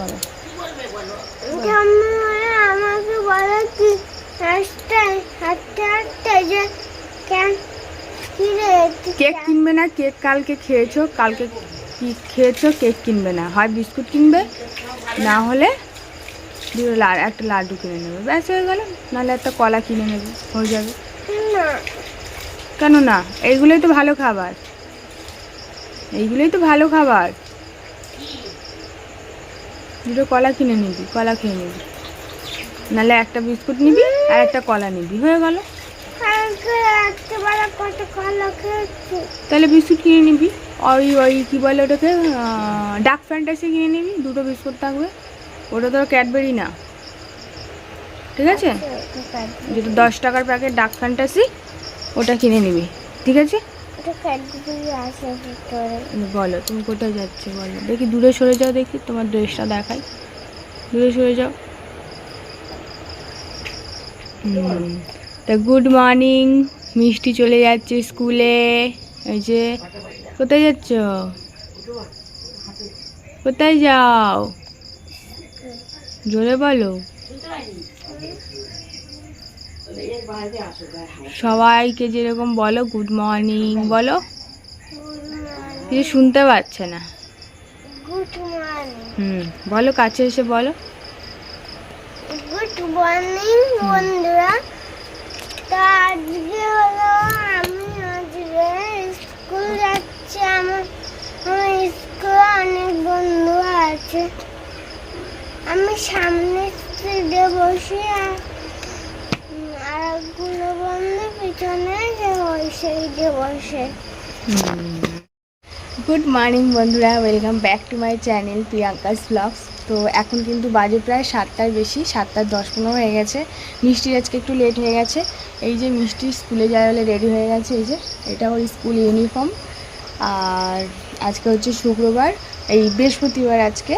হবে ঠাম্মা আমাকে বলো কি রাস্তায় হাঁটতে হাঁটতে যে কেক কিনবে না কেক কালকে খেয়েছো কালকে কি খেয়েছো কেক কিনবে না। হয় বিস্কুট কিনবে না হলে দুটো একটা লাড্ডু কিনে নেবে। ব্যাস হয়ে গেল নাহলে একটা কলা কিনে নেবে হয়ে যাবে। কেন না এইগুলোই তো ভালো খাবার। এইগুলোই তো ভালো খাবার। দুটো কলা কিনে নিবি কলা খেয়ে নিবি। নাহলে একটা বিস্কুট নিবি আর একটা কলা নিবি হয়ে গেল। তাহলে বিস্কুট কিনে নিবি। ওই ওই কী বলে ওটাকে? ডাক ফ্যান্টাসি কিনে নিবি দুটো বিস্কুট থাকবে। ওটা তো ক্যাডবেরি না। ঠিক আছে? যেটা দশ টাকার প্যাকেট ডাক ফ্যান্টাসি ওটা কিনে নিবি। ঠিক আছে? বলো, তুমি কোথায় যাচ্ছ বলো? দেখি দূরে সরে যাও দেখি, তোমার ড্রেসটা দেখাই। দূরে সরে যাও। তা গুড মর্নিং, মিষ্টি চলে যাচ্ছে স্কুলে। এই যে, কোথায় যাচ্ছ? কোথায় যাও? জোরে বলো। সবাইকে যেরকম বলো গুড মর্নিং বলো কিছু শুনতে পাচ্ছে না। গুড মর্নিং হুম বলো কাছে এসে বলো। গুড মর্নিং বন্ধুরা। তা আজকে হলো আমি আজকে স্কুল যাচ্ছি আমার আমার স্কুলে অনেক বন্ধু আছে। আমি সামনে সিটে বসে আর আরেকগুলো বন্ধু, পিছনে যে ওই সাইডে বসে। গুড মর্নিং বন্ধুরা, welcome back to my channel Priyanka's vlogs. তো এখন কিন্তু বাজে প্রায় সাতটার বেশি সাতটার দশ পনেরো হয়ে গেছে। মিষ্টির আজকে একটু লেট হয়ে গেছে। এই যে মিষ্টি স্কুলে যায় হলে রেডি হয়ে গেছে, এই যে, এটা ওর স্কুল ইউনিফর্ম আর আজকে হচ্ছে শুক্রবার, এই বৃহস্পতিবার আজকে।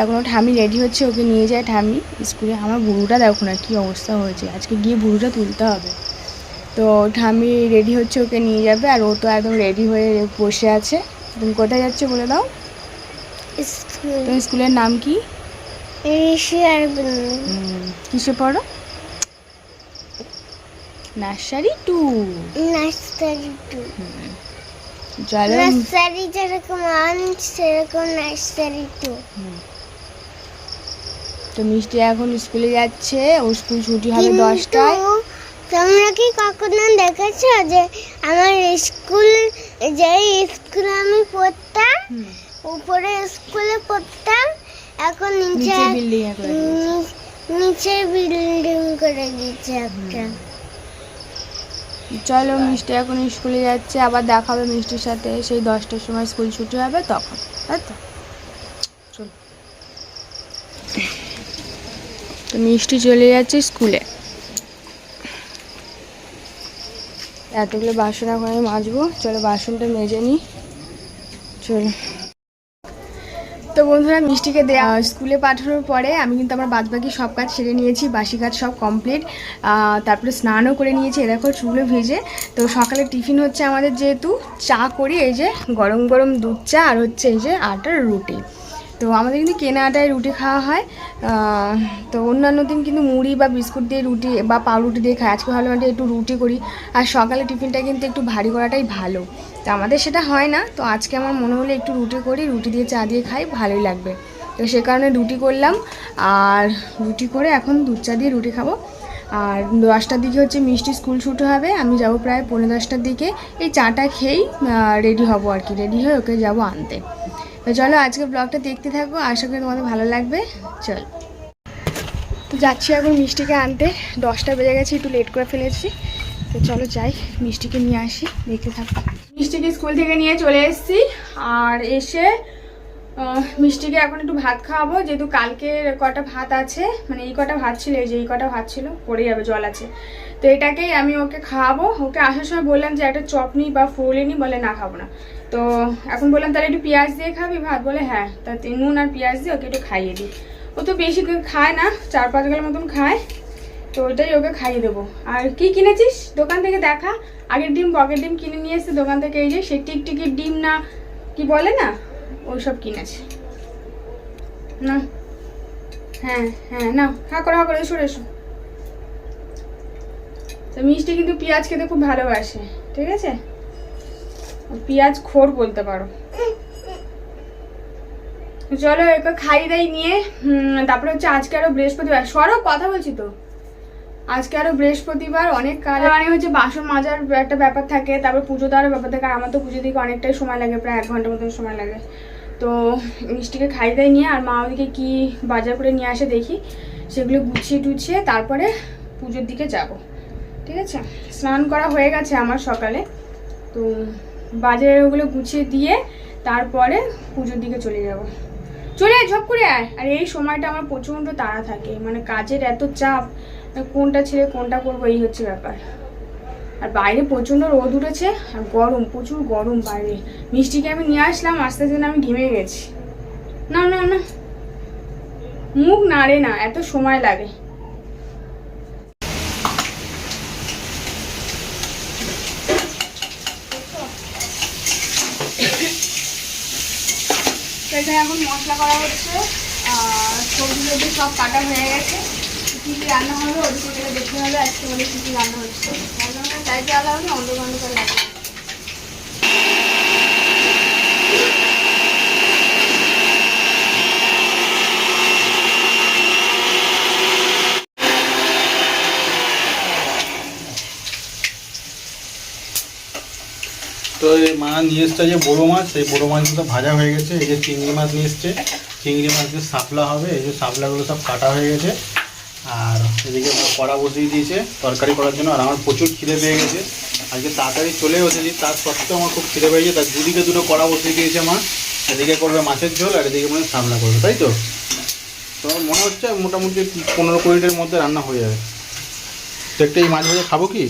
তখন ও ঠামি রেডি হচ্ছে ওকে নিয়ে যায় ঠামি স্কুলে। আমার বুড়োটা দেখো না কী অবস্থা হয়েছে। আজকে গিয়ে বুড়োটা তুলতে হবে। তো ঠামি রেডি হচ্ছে ওকে নিয়ে যাবে আর ও তো একদম রেডি হয়ে বসে আছে। তুমি কোথায় যাচ্ছ বলে দাও। তোমার স্কুলের নাম কি? কিসে পড়ো? Nursery two. Nursery two. চলো। নার্সারি যেরকম সেরকম নার্সারি টু। তো মিষ্টি এখন স্কুলে যাচ্ছে ও স্কুল ছুটি হবে দশটায়। তোমরা কি কখনো দেখেছ যে আমার স্কুল যে স্কুলে আমি পড়তাম উপরে স্কুলে পড়তাম এখন নিচে নিচে বিল্ডিং এখন নিচে বিল্ডিং করে দিয়েছে একটা। চলো মিষ্টি এখন স্কুলে যাচ্ছে আবার দেখা হবে মিষ্টির সাথে সেই দশটার সময় স্কুল ছুটি হবে তখন তাই তো? তো মিষ্টি চলে যাচ্ছে স্কুলে। এতগুলো বাসন এখন আমি মাজবো। চলো বাসনটা মেজে নিই। চলো। তো বন্ধুরা, মিষ্টিকে দেয়া স্কুলে পাঠানোর পরে আমি কিন্তু আমার বাদবাকি সব কাজ সেরে নিয়েছি, বাসি কাজ সব কমপ্লিট তারপরে স্নানও করে নিয়েছি দেখো চুলে ভিজে। তো সকালে টিফিন হচ্ছে আমাদের যেহেতু, চা করি, এই যে গরম গরম দুধ চা আর হচ্ছে এই যে আটার রুটি। তো আমাদের কিন্তু কেনা রুটি খাওয়া হয় তো অন্যান্য দিন কিন্তু মুড়ি বা বিস্কুট দিয়ে রুটি বা পাউরুটি দিয়ে খাই। আজকে ভাবলাম একটা একটু রুটি করি, আর সকালে টিফিনটা কিন্তু একটু ভারী করাটাই ভালো। তো আমাদের সেটা হয় না, তো আজকে আমার মনে হলো একটু রুটি করি, রুটি দিয়ে চা দিয়ে খাই, ভালোই লাগবে। তো সে কারণে রুটি করলাম, আর রুটি করে এখন দুধ চা দিয়ে রুটি খাব। আর দশটার দিকে হচ্ছে মিষ্টি স্কুল ছুটি হবে, আমি যাব প্রায় পনেরো দশটার দিকে। এই চাটা খেয়েই রেডি হব আর কি রেডি হয়ে ওকে যাব আনতে। তো চলো আজকে ব্লগটা দেখতে থাকো, আশা করি তোমাদের ভালো লাগবে। চল। তো যাচ্ছি এখন মিষ্টিকে আনতে, দশটা বেজে গেছে, একটু লেট করে ফেলেছি। তো চলো যাই, মিষ্টিকে নিয়ে আসি, দেখতে থাকো। মিষ্টিকে স্কুল থেকে নিয়ে চলে এসেছি, আর এসে মিষ্টিকে এখন একটু ভাত খাওয়াবো, যেহেতু কালকে কটা ভাত আছে মানে এই কটা ভাত ছিল, এই যে এই কটা ভাত ছিল, পড়ে যাবে, জল আছে। তো এটাকেই আমি ওকে খাওয়াবো। ওকে আসার সময় বললাম যে একটা চপনি বা ফুলনি বলে না খাব না। তো এখন বললাম, তাহলে একটু পেঁয়াজ দিয়ে খাবি ভাত? বলে হ্যাঁ তা নুন আর পেঁয়াজ দিয়ে ওকে একটু খাইয়ে দিই। ও তো বেশি খায় না, চার পাঁচ গেলার মতন খায়। তো ওইটাই ওকে খাইয়ে দেবো। আর কি কিনেছিস? দোকান থেকে দেখা। আগের ডিম বকের ডিম কিনে নিয়ে এসে দোকান থেকে এই যে সে টিকটিকির ডিম না, কি বলে না? ওইসব কিনেছে। না। হ্যাঁ হ্যাঁ না হা করে হা করে এসো এসো। তো মিষ্টি কিন্তু পেঁয়াজ খেতে খুব ভালোবাসে, ঠিক আছে? পেঁয়াজ খোর বলতে পারো। চলো একে খাই দাই নিয়ে তারপরে হচ্ছে আজকে আরও বৃহস্পতিবার। সরো, কথা বলছি তো। আজকে আরও বৃহস্পতিবার, অনেক কাজ মানে হচ্ছে বাসন মাজার একটা ব্যাপার থাকে, তারপর পুজো দেওয়ার ব্যাপার থাকে, আর আমার তো পুজো দিকে অনেকটাই সময় লাগে, প্রায় এক ঘণ্টার মতন সময় লাগে। তো মিষ্টিকে খাই দাই নিয়ে আর মা ওদিকে কি বাজার করে নিয়ে আসে দেখি, সেগুলো গুছিয়ে টুছিয়ে তারপরে পুজোর দিকে যাব। ঠিক আছে? স্নান করা হয়ে গেছে আমার সকালে। তো বাজারে ওগুলো গুছিয়ে দিয়ে তারপরে পুজোর দিকে চলে যাব। চলে আয়, ঝপ করে আয়। আর এই সময়টা আমার প্রচণ্ড তাড়া থাকে। মানে কাজের এত চাপ, কোনটা ছেড়ে কোনটা করব, এই হচ্ছে ব্যাপার। আর বাইরে প্রচণ্ড রোদ উঠেছে আর গরম, প্রচুর গরম বাইরে। মিষ্টিকে আমি নিয়ে আসলাম, আস্তে আস্তে আমি ঘেমে গেছি। না না না। মুখ নাড়ে না, এত সময় লাগে। এখন মশলা করা হচ্ছে। সবজি সবজি সব কাটা হয়ে গেছে। কী কী রান্না হবে ওদিকে দেখতে হবে, আজকে মানে কী কী রান্না হচ্ছে। আলাদা হবে অন্ধকার অন্ধকার লাগে তো এই মা নিয়ে এসছে যে বড়ো মাছ সেই বড়ো মাছগুলো ভাজা হয়ে গেছে। এই যে চিংড়ি মাছ নিয়ে এসছে, চিংড়ি মাছ দিয়ে শাপলা হবে। এই যে সাপলাগুলো সব কাটা হয়ে গেছে। আর এদিকে কড়া বসিয়ে দিয়েছে তরকারি করার জন্য আর আমার প্রচুর খিদে পেয়ে গেছে। আজকে তাড়াতাড়ি চলে এসেছি তার সত্ত্বেও আমার খুব খিদে পেয়েছে তার দুদিকে দুটো কড়া বসিয়ে দিয়েছে আমার। এদিকে করবে মাছের ঝোল আর এদিকে মানে শাপলা করবে তাই তো? তো মনে হচ্ছে মোটামুটি পনেরো কুড়িটার মধ্যে রান্না হয়ে যাবে। তো একটা এই মাছ ভাজা খাব কি?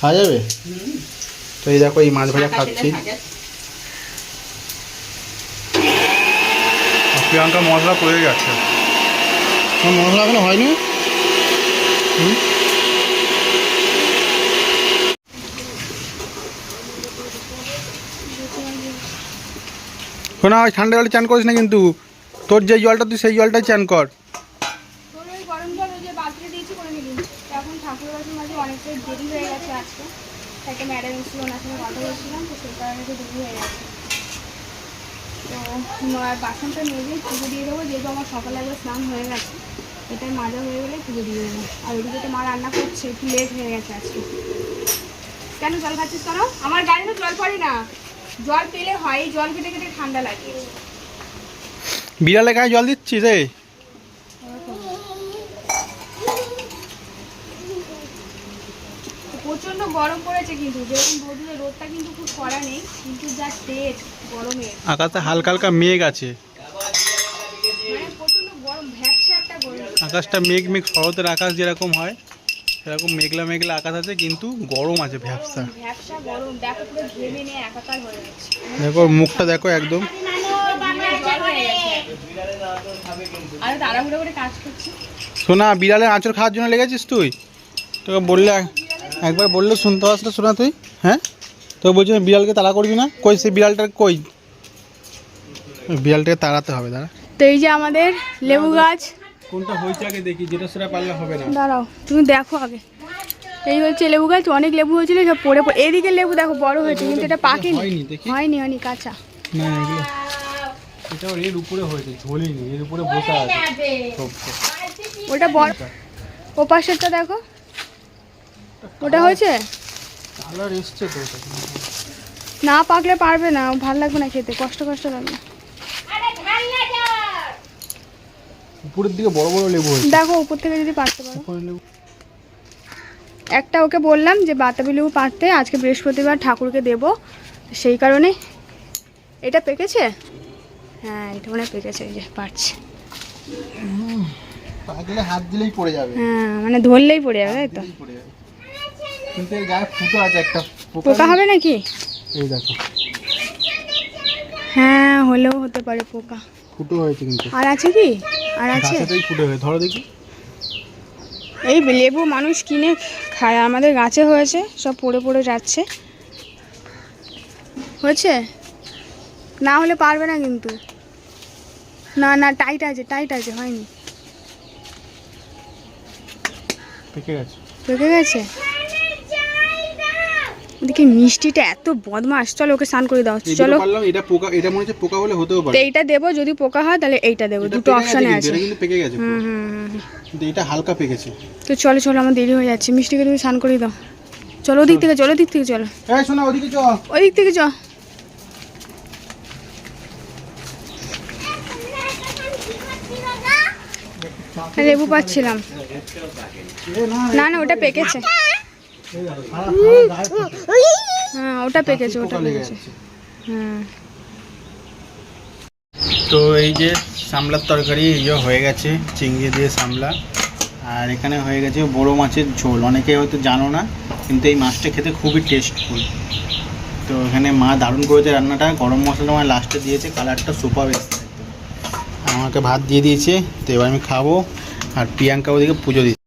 খাওয়া যাবে? তো এই দেখো এই মাছ ভাজা খাচ্ছি। প্রিয়াঙ্কা মশলা পড়ে যাচ্ছে মশলা এখনও হয়নি। শোনা ওই ঠান্ডা জলে চান করিস না কিন্তু। তোর যে জলটা, তুই সেই জলটাই চান কর। বাসনটা মেজে পুজো দিয়ে দেবো, যেহেতু আমার সকালে একবার স্নান হয়ে গেছে। এটাই মাজা হয়ে গেলে পুজো দিয়ে দেবো। আর ওদিকে তো মা রান্না করছে একটু লেট হয়ে গেছে আজকে। কেন জল খাচ্ছিস কেন আমার গাড়ি তো জল পড়ে না। জল পেলে হয় জল কেটে কেটে ঠান্ডা লাগে বিড়ালে গায়ে জল দিচ্ছিস রে প্রচণ্ড গরম পড়েছে কিন্তু যেরকম রোদে রোদটা কিন্তু খুব কড়া নেই কিন্তু যা তেজ গরমে। আকাশে হালকা হালকা মেঘ আছে মানে প্রচণ্ড গরম ভ্যাপসা একটা গরম আকাশটা মেঘ মেঘ শরতের আকাশ যেরকম হয় সেরকম মেঘলা মেঘলা আকাশ আছে কিন্তু গরম আছে ভ্যাবসা। ভ্যাপসা দেখো মুখটা দেখো একদম। শোনা বিড়ালের আঁচড় খাওয়ার জন্য লেগেছিস তুই? তোকে বললে একবার বললে শুনতে পাস শোনা তুই হ্যাঁ? তো বলছি বিড়ালকে তাড়া করবি না? কই সেই বিড়ালটার কই? বিড়ালটাকে তাড়াতে হবে দাঁড়া। তো এই যে আমাদের লেবু গাছ কোনটা হয়েছে আগে দেখি যেটা সেটা পারলে হবে না। দাঁড়াও তুমি দেখো আগে। এই হচ্ছে লেবু গাছ অনেক লেবু হয়েছিল সব পড়ে পড়ে এদিকে লেবু দেখো বড় হয়েছে কিন্তু এটা পাকেনি। হয়নি দেখি। হয়নি হয়নি কাঁচা। না এগুলো এটা ওর এর উপরে হয়েছে ঝোলেনি এর উপরে বসা আছে। ওটা বড় ও পাশেরটা দেখো। ওটা হয়েছে? কালার এসছে তো না পাকলে পারবে না ভালো লাগবে না খেতে কষ্ট কষ্ট লাগবে। উপরের দিকে বড় বড় লেবু হয়েছে। দেখো উপর থেকে যদি পারতে পারো। উপরে লেবু। একটা ওকে বললাম যে বাতাবি লেবু পারতে আজকে বৃহস্পতিবার ঠাকুরকে দেব সেই কারণে। এটা পেকেছে? হ্যাঁ এটা মনে পেকেছে এই যে পারছে পাকলে হাত দিলেই পড়ে যাবে। হ্যাঁ মানে ধরলেই পড়ে যাবে তাই তো? কিন্তু এর গায়ে ফুটো আছে একটা পোকা পোকা হবে নাকি? এই দেখো। হ্যাঁ হলেও হতে পারে পোকা। ফুটো হয়েছে কিন্তু। আর আছে কি? আর আছে। গাছেতেই ফুটো হয়ে ধরো দেখি। এই লেবু মানুষ কিনে খায়। আমাদের গাছে হয়েছে সব পড়ে পড়ে যাচ্ছে। হয়েছে? না হলে পারবে না কিন্তু। না না টাইট আছে টাইট আছে হয়নি। পেকে গেছে। পেকে গেছে? দেখি মিষ্টিটা এত বদমাস চলো ওকে স্নান করে দাও। চলো। এটা পোকা এটা মনে হচ্ছে পোকা হলে হতেও তো পারে এইটা দেবো যদি পোকা হয় তাহলে এইটা দেবো দুটো অপশানে আছে। এটা কিন্তু পেকে গেছে হুম পুরো। হুম হুম হুম। কিন্তু এটা হালকা পেকেছে। তো চলো চলো আমার দেরি হয়ে যাচ্ছে। মিষ্টিকে তুমি স্নান করে দাও। চলো ওদিক থেকে চলো ওদিক থেকে চলো। এই শোনা ওদিকে চ ওদিক থেকে চ। লেবু পাচ্ছিলাম। না না ওটা পেকেছে। হ্যাঁ ওটা পেকেছে ওটা পেকেছে হ্যাঁ। তো এই যে সামলার তরকারি এই যে হয়ে গেছে চিংড়ি দিয়ে সামলা। আর এখানে হয়ে গেছে বড় মাছের ঝোল। অনেকে হয়তো জানো না কিন্তু এই মাছটা খেতে খুবই টেস্টফুল তো এখানে মা দারুণ করেছে রান্নাটা। গরম মশলা আমার লাস্টে দিয়েছে কালারটা সুপার এসছে। আমাকে ভাত দিয়ে দিয়েছে তো এবার আমি খাব আর প্রিয়াঙ্কা ওদিকে পুজো দিচ্ছে।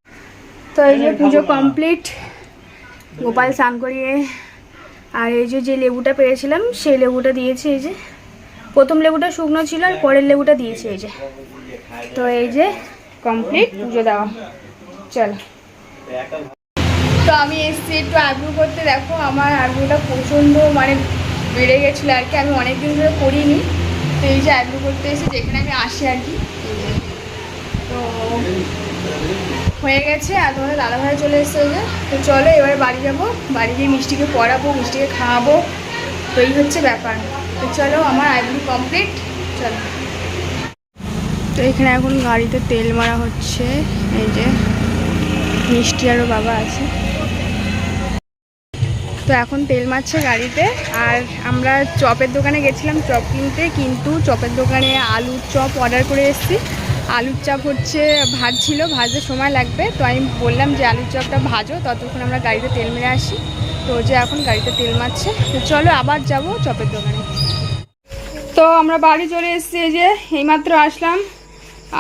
তো এই যে পুজো কমপ্লিট গোপাল স্নান করিয়ে, আর এই যে যে লেবুটা পেয়েছিলাম সেই লেবুটা দিয়েছে এই যে। প্রথম লেবুটা শুকনো ছিল, আর পরের লেবুটা দিয়েছে এই যে। তো এই যে কমপ্লিট পুজো দেওয়া। চলো। তো আমি এসেছি একটু আগ্রহ করতে। দেখো, আমার আগ্রহটা প্রচণ্ড মানে বেড়ে গেছিল আর কি। আমি অনেক দিন ধরে করিনি। তো এই যে আগ্রহ করতে এসে যেখানে আমি আসি আর কি। তো হয়ে গেছে, আর তোমাদের দাদা ভাই চলে এসছে যে তো চলো এবার বাড়ি যাব, বাড়ি গিয়ে মিষ্টিকে পড়াবো, মিষ্টিকে খাওয়াবো। তো এই হচ্ছে ব্যাপার। তো চলো আমার আইডি কমপ্লিট, চলো। তো এখানে এখন গাড়িতে তেল মারা হচ্ছে, এই যে মিষ্টি আরও বাবা আছে। তো এখন তেল মারছে গাড়িতে, আর আমরা চপের দোকানে গেছিলাম চপ কিনতে, কিন্তু চপের দোকানে আলুর চপ অর্ডার করে এসেছি। আলুর চপ হচ্ছে ভাজছিল ভাজতে সময় লাগবে। তো আমি বললাম যে আলুর চপটা ভাজো, ততক্ষণ আমরা গাড়িতে তেল মেরে আসি। তো যে এখন গাড়িতে তেল মারছে, তো চলো আবার যাব চপের দোকানে। তো আমরা বাড়ি চলে এসেছি, এই যে এইমাত্র আসলাম।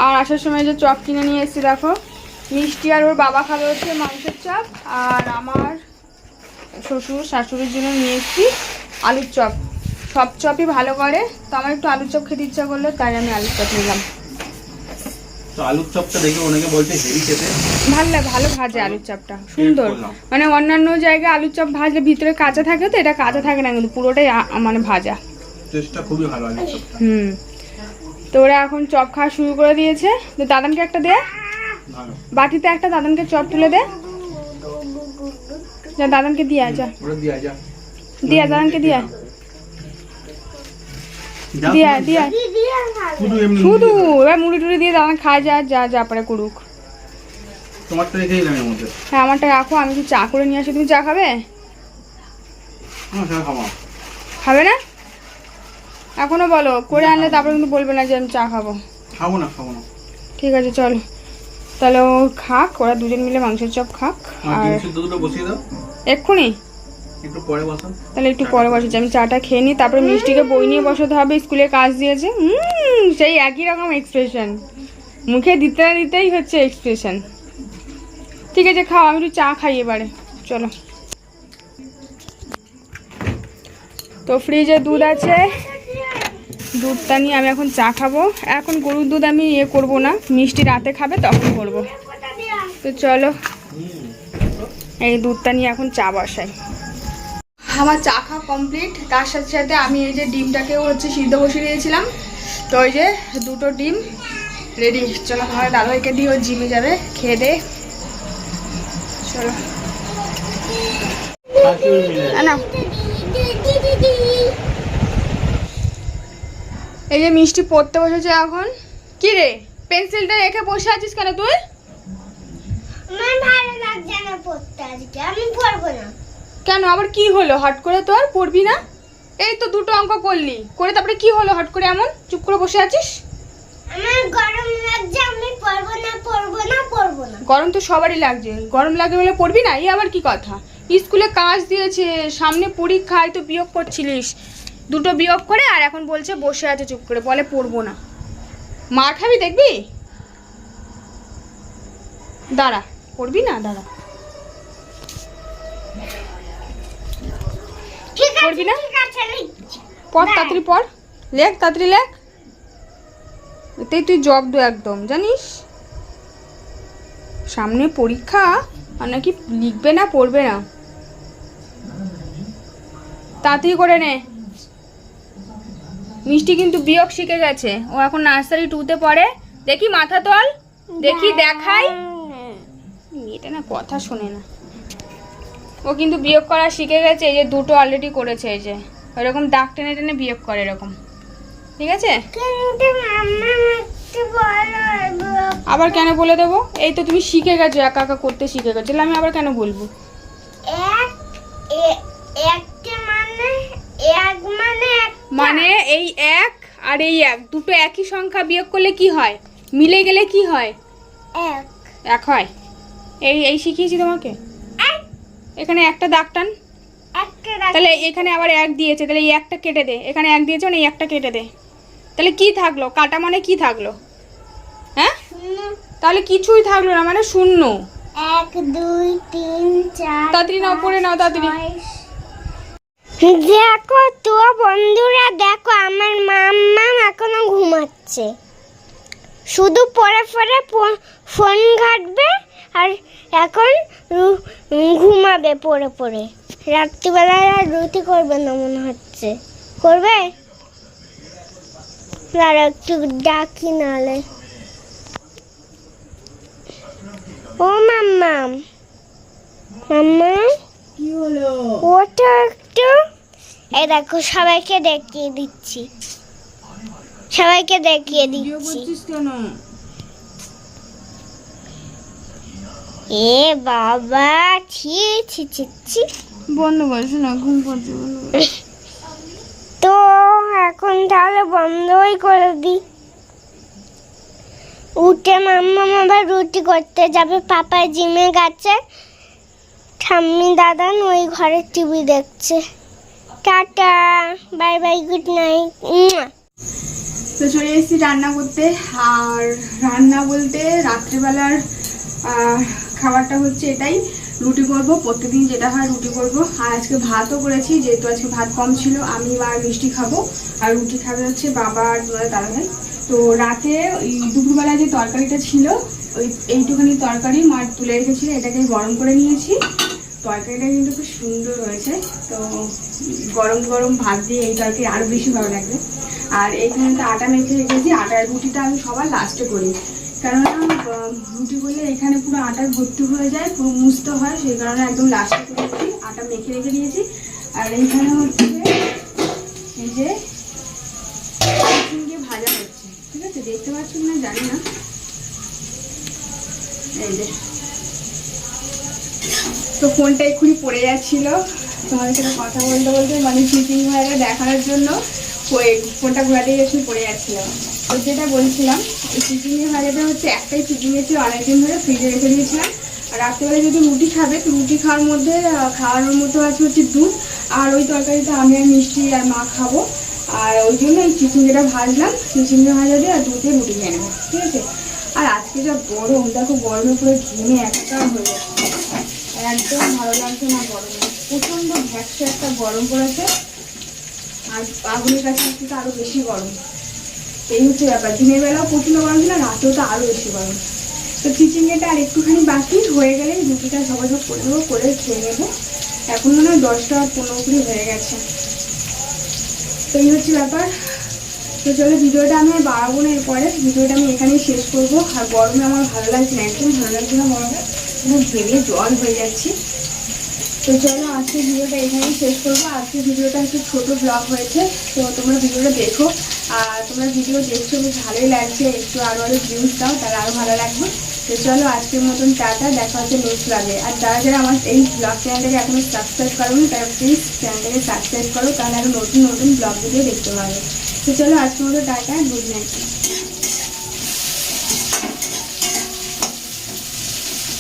আর আসার সময় যে চপ কিনে নিয়ে এসেছি, দেখো। মিষ্টি আর ওর বাবা খাবে হচ্ছে মাংসের চপ, আর আমার শ্বশুর শাশুড়ির জন্য নিয়ে এসেছি আলুর চপ। সব চপই ভালো করে। তো আমার একটু আলুর চপ খেতে ইচ্ছা করল, তাই আমি আলুর চপ নিলাম। তো আলুর চপটা দেখে অনেকে বলছে হেভি খেতে। ভালো লাগে ভালো ভাজে আলুর চপটা সুন্দর। মানে অন্যান্য জায়গায় আলুর চপ ভাজলে ভিতরে কাঁচা থাকে তো এটা কাঁচা থাকে না কিন্তু পুরোটাই মানে ভাজা। টেস্টটা খুবই ভালো আলুর চপটা। হুম তো ওরা এখন চপ খাওয়া শুরু করে দিয়েছে। তো দাদানকে একটা দে। বাটিতে একটা দাদানকে চপ তুলে দে। যা দাদানকে দিয়া যা। দিয়া যা। দিয়া দাদানকে দিয়া দিয়া দিয়া শুধু এবার মুড়ি টুড়ি দিয়ে দাদান খায় যা যা যা পারে করুক। তোমারটা রেখে দিলাম এর মধ্যে। হ্যাঁ আমারটা রাখো আমি কি চা করে নিয়ে আসি। তুমি চা খাবে? হ্যাঁ খাব খাবে না? এখনও বলো করে আনলে তারপরে কিন্তু বলবে না যে আমি চা খাব। খাব না খাব না। ঠিক আছে চলো। তাহলে ও খাক ওরা দুজন মিলে মাংসের চপ খাক। আর দুটো বসিয়ে দাও। এক্ষুনি? তাহলে একটু পরে বসেছি আমি চাটা খেয়ে নিই, তারপরে মিষ্টিকে বই নিয়ে বসাতে হবে, স্কুলে কাজ দিয়েছে। হুম, সেই একই রকম এক্সপ্রেশন মুখে দিতে না দিতেই হচ্ছে এক্সপ্রেশন ঠিক আছে, খাও, আমি একটু চা খাই এবারে। চলো। তো ফ্রিজে দুধ আছে। দুধটা নিয়ে আমি এখন চা খাব। এখন গরুর দুধ আমি ইয়ে করব না, মিষ্টি রাতে খাবে, তখন করব। তো চলো। এই দুধটা নিয়ে এখন চা বসাই। আমার চা খাওয়া কমপ্লিট তার সাথে সাথে আমি এই যে ডিমটাকেও হচ্ছে সিদ্ধ বসিয়ে দিয়েছিলাম। তো ওই যে দুটো ডিম রেডি চলো, আমার দাদাভাইকে দিয়ে ও জিমে যাবে, খেয়ে দে। চলো। এই যে মিষ্টি পড়তে বসেছে এখন। কি রে? পেন্সিলটা রেখে বসে আছিস কেন তুই? ভালো লাগছে না পড়তে আজকে। আমি পড়ব না। কেন? আবার কি হলো? হট করে তো আর পড়বি না? এই তো দুটো অঙ্ক করলি। করে তারপরে কি হলো হট করে এমন? চুপ করে বসে আছিস? আমার গরম লাগছে আমি পড়ব না পড়ব না পড়ব না। গরম তো সবারই লাগছে। গরম লাগে বলে পড়বি না? এই আবার কি কথা? স্কুলে কাজ দিয়েছে সামনে পরীক্ষায় তো বিয়োগ করছিলিস। দুটো বিয়োগ করে আর এখন বলছে বসে আছে চুপ করে। বলে পড়ব না। মার খাবি দেখবি? দাঁড়া পড়বি না? দাঁড়া। পড়বি না? তাড়াতাড়ি পড়। লেখ তাড়াতাড়ি লেখ। এতেই তুই জব্দ একদম জানিস? সামনে পরীক্ষা আর নাকি লিখবে না পড়বে না। তাড়াতাড়ি করে নে। মিষ্টি কিন্তু বিয়োগ শিখে গেছে। ও এখন নার্সারি টুতে পড়ে। দেখি মাথা তোল। দেখি দেখাই। মেয়েটা না কথা শোনে না। ও কিন্তু বিয়োগ করা শিখে গেছে এই যে দুটো অলরেডি করেছে এই যে। এরকম দাগ টেনে টেনে বিয়োগ করে এরকম। ঠিক আছে। আবার কেন বলে দেবো? এই তো তুমি শিখে গেছো একা একা করতে শিখে গেছো। তাহলে আমি আবার কেন বলব? এক মানে এক এই এক আর এই এক দুটো একই সংখ্যা বিয়োগ করলে কি হয়? মিলে গেলে কি হয়? এক। এক হয়। এই এই শিখিয়েছি তোমাকে। এখানে একটা দাগ টান। তাহলে এখানে আবার এক দিয়েছে তাহলে এই একটা কেটে দে। এখানে এক দিয়েছে মানে এই একটা কেটে দে। তাহলে কি থাকল? কাটা মানে কি থাকল? হ্যাঁ? তাহলে কিছুই থাকল না মানে শূন্য। এক দুই তিন চার তাড়াতাড়ি নাও পড়ে নাও তাড়াতাড়ি। দেখো তো বন্ধুরা দেখো আমার মাম্মা এখনও ঘুমাচ্ছে। শুধু পরে পরে ফোন ঘাটবে। আর এখন ঘুমাবে পরে পরে রাত্রিবেলায় আর রুটি করবে না মনে হচ্ছে। করবে? আর একটু ডাকি নালে ও, মাম্মা। মাম্মা? ওটা একটু। দেখো, সবাইকে দেখিয়ে দিচ্ছি। সবাইকে দেখিয়ে দিচ্ছি। এ বাবা ছি ছি ছি ছি। বন্ধ করছ না ঘুম কর। তো এখন তাহলে বন্ধই করে দিই উঠে মাম্মা আবার রুটি করতে যাবে পাপা জিমে গেছে। ঠাম্মি দাদান ওই ঘরে টিভি দেখছে। Tata bye bye good night. তো চলে এসেছি রান্না করতে আর রান্না বলতে রাত্রেবেলার খাবারটা হচ্ছে এটাই। রুটি করব, প্রত্যেকদিন যেটা হয় রুটি করব। আর আজকে ভাতও করেছি, যেহেতু আজকে ভাত কম ছিল, আমি আর মিষ্টি খাব। আর রুটি খাবে হচ্ছে বাবা আর দাদা ভাই তো রাতে দুপুরবেলা যে তরকারিটা ছিল, ওই এইটুখানি তরকারি মার তুলে রেখেছিল এটাকে গরম করে নিয়েছি। তরকারিটা কিন্তু খুব সুন্দর হয়েছে। তো গরম গরম ভাত দিয়ে এই তরকারি আরও বেশি ভালো লাগবে। আর এখানে তো আটা মেখে রেখেছি, আটার রুটিটা আমি সবার লাস্টে করি। এখানে পুরো আটা ভর্তি হয়ে যায়, পুরো হয়, সেই কারণে একদম লাস্টে করেছি আটা মেখে রেখে দিয়েছি। আর এইখানে হচ্ছে এই যে ভাজা হচ্ছে, ঠিক আছে? দেখতে পাচ্ছেন না? জানি না। এই যে। তো ফোনটা এক্ষুনি পড়ে যাচ্ছিল তোমাদের সাথে কথা বলতে বলতে মানে চিচিং ভাইরা দেখানোর জন্য ফোনটা ঘোরাতে গেছিল পড়ে যাচ্ছিল তো যেটা বলছিলাম, এই ভাজাটা হচ্ছে একটাই চিচিং ছিল অনেকদিন ধরে ফ্রিজে রেখে দিয়েছিলাম। আর রাত্রেবেলা যদি রুটি খাবে, তো রুটি খাওয়ার মধ্যে খাওয়ানোর মতো আছে হচ্ছে দুধ। আর ওই তরকারিটা আমি আর মিষ্টি আর মা খাব। আর ওই জন্য এই চিচিংটা ভাজলাম চিচিংটা ভাজা দিয়ে আর দুধে রুটি খেয়ে নেব, ঠিক আছে? আর আজকে যা গরম, দেখো গরমে পুরো ঘেমে একাকার হয়ে যাচ্ছে একদম ভালো লাগছে না গরমে। প্রচণ্ড ভ্যাকসে একটা গরম পড়েছে। আর আগুনের কাছে তো আরও বেশি গরম। এই হচ্ছে ব্যাপার। দিনের বেলাও প্রচণ্ড গরম ছিল, রাতেও তো আরও বেশি গরম। তো চিচিংয়েটা আর একটুখানি বাকি, হয়ে গেলে রুটিটা সব করে দেবো করে খেয়ে নেব। এখন মনে হয় দশটা পনেরো কুড়ি হয়ে গেছে। তো এই হচ্ছে ব্যাপার। তো চলো ভিডিওটা আমি আর বাড়াবো না এরপরে। ভিডিওটা আমি এখানেই শেষ করব। আর গরমে আমার ভালো লাগছে না একদম ভালো লাগছে না গরমে। ভেঙে জল হয়ে যাচ্ছি। তো চলো আজকে ভিডিওটা এখানেই শেষ করব। আজকে ভিডিওটা একটু ছোটো ব্লগ হয়েছে, তো তোমরা ভিডিওটা দেখো। আর তোমরা ভিডিও দেখছ, বেশ ভালোই লাগছে। একটু আরও আরও ভিউজ দাও, তাহলে আরও ভালো লাগবে। তো চলো আজকের মতন টাটা, দেখা হচ্ছে নেক্সট ব্লগে আর যারা যারা আমার এই ব্লগ চ্যানেলটাকে এখনও সাবস্ক্রাইব করোনি, তারা প্লিজ চ্যানেলটাকে সাবস্ক্রাইব করো, তাহলে আরও নতুন নতুন ব্লগ ভিডিও দেখতে পাবে। তো চলো আজকের মতো টাটা গুড নাইট